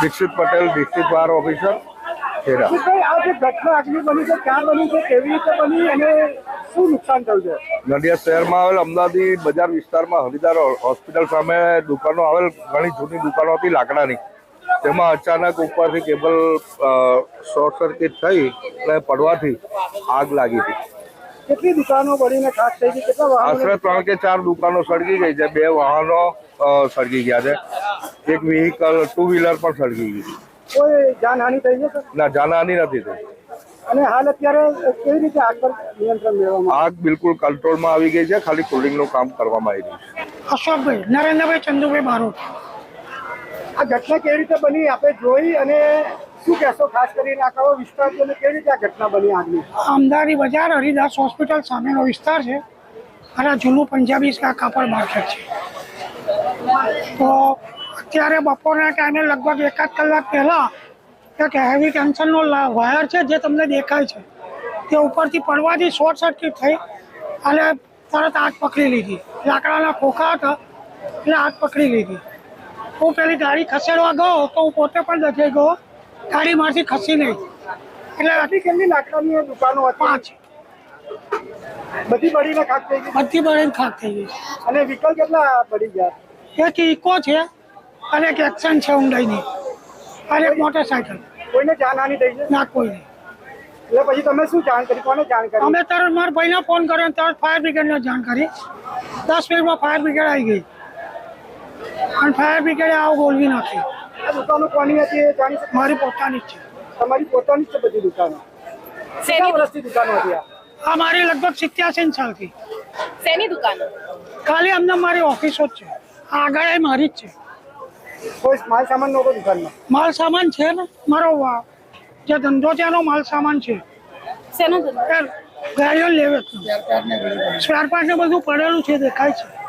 Dixit Patel district bar officer Kheda. Nadiad શહેરમાં આવેલ અમદાવાદી બજાર વિસ્તારમાં હરિદાર હોસ્પિટલ સામે દુકાનો આવેલ ઘણી જૂની દુકાનો હતી લાકડાની. તેમાં અચાનક ઉપરથી કેબલ શોર્ટ સર્કિટ થઈ અને પડવાથી આગ લાગી હતી. કેટલી દુકાનો બળીને ખાસ થઈ ગઈ? કેટલા વાહનો આશરે ત્રણ કે ચાર દુકાનો સળગી ગઈ છે. બે વાહનો સળગી ગયા છે. એક વ્હીકલ ટુ વ્હીલર પણ સળગી ગઈ કોઈ જાનહાનિ થઈ છે ના જાનહાની નથી થઈ. અને હાલ અત્યારે કેવી રીતે આગ પર નિયંત્રણ મેળવવામાં આગ બિલકુલ કંટ્રોલમાં આવી ગઈ છે ખાલી કુલિંગનું કામ કરવામાં આવી રહ્યું છે. અશોકભાઈ નરેન્દ્રભાઈ ચંદુભાઈ બારોટ. આ ઘટના કેવી રીતે બની આપણે જોઈ અને શું કહેશો? ખાસ કરીને આ કયો વિસ્તાર છે અને કેવી રીતે આ ઘટના બની આગની? અમદાવાદી બજાર હરિદાસ હોસ્પિટલ સામેનો વિસ્તાર છે. અને આ જૂનું પંજાબી કાપડ માર્કેટ છે. તો અત્યારે બપોરના ટાઈમે લગભગ એકાદ કલાક પહેલાં એક હેવી ટેન્શનનો વાયર છે જે તમને દેખાય છે. તે ઉપરથી પડવાથી શોર્ટ સર્કિટ થઈ અને તરત આગ પકડી લીધી. લાકડાના ખોખા હતા એટલે આગ પકડી લીધી. હું પેલી ગાડી ખસેડવા ગયો તો હું પોતે પણ દજાઈ ગયો. ગાડીમાંથી ખસી નહીં. એટલે આટલી કેટલી લાકડાની દુકાનો હતી? પાંચ. બધી બળીને ખાક થઈ ગઈ? બધી બળીને ખાક થઈ ગઈ. અને વિકલ્પ કેટલા પડી ગયા? એક ઇકો છે. અને એક એક્શન છે ઊંડાઈની. અને એક મોટરસાયકલ કોઈને જાનહાની થઈ છે? ના કોઈ એટલે પછી તમે શું જાણ કરી કોને જાણ કરી? અમે તરત મારા ભાઈને ફોન કર્યો અને તરત ફાયર બ્રિગેડને જાણ કરી. દસ મિનિટમાં ફાયર બ્રિગેડ આવી ગઈ. અને ફાયર બ્રિગેડે આવું બોલવી નાખી આ દુકાનો કોની હતી એ જાણી શકો મારી પોતાની જ છે. તમારી પોતાની જ છે બધી દુકાનો? કેટલા વર્ષથી દુકાનો હતી આ? આ મારી લગભગ સિત્યાસી સાલથી. શેની દુકાન? ખાલી અમને મારી ઓફિસો જ છે. આગળ એ મારી જ છે. કોઈ માલ સામાન નહોતો દુકાનમાં. માલ સામાન છે ને? મારો વા- જે ધંધો છે એનો માલ સામાન છે. શેનો ધંધો? ગાડીઓ લેવે સ્પેર પાર્ટ ને બધું પડેલું છે દેખાય છે.